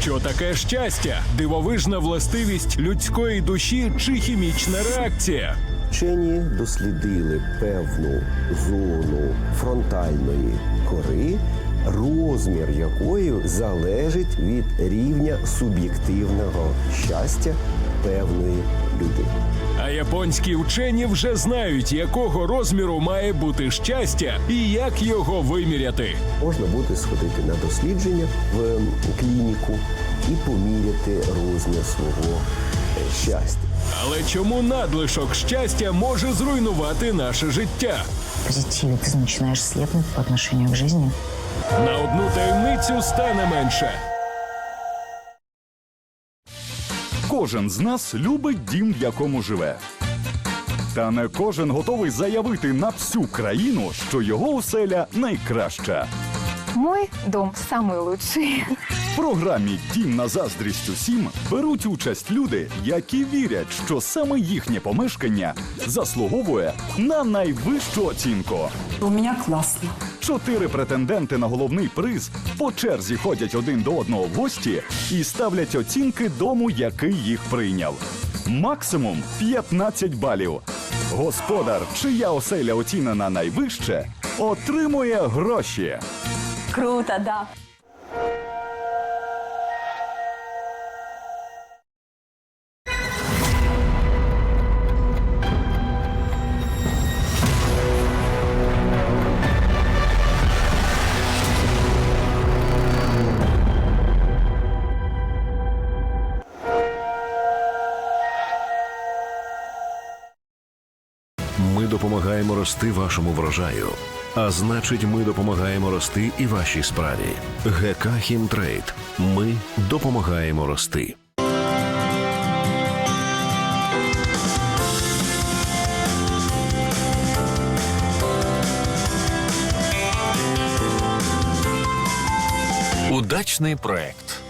Що таке щастя? Дивовижна властивість людської душі чи хімічна реакція? Вчені дослідили певну зону фронтальної кори, розмір якої залежить від рівня суб'єктивного щастя певної людини. А японські вчені вже знають, якого розміру має бути щастя і як його виміряти. Можна буде сходити на дослідження в ем, клініку і поміряти розмір свого е, щастя. Але чому надлишок щастя може зруйнувати наше життя? Позитиве ты начинаешь слепнуть по отношению к жизни. На одну таємницю стане менше. Кожен з нас любить дім, в якому живе. Та не кожен готовий заявити на всю країну, що його оселя найкраща. Мой дом самый лучший. В програмі Дім на заздрість усім беруть участь люди, які вірять, що саме їхнє помешкання заслуговує на найвищу оцінку. У меня классно. Чотири претенденти на головний приз по черзі ходять один до одного в гості і ставлять оцінки дому, який їх прийняв. Максимум 15 балів. Господар, чия оселя оцінена найвище, отримує гроші. Круто, да. Ми допомагаємо рости вашому врожаю. А значить, ми допомагаємо рости і вашій справі. ГК Хімтрейд. Ми допомагаємо рости. Удачный проект.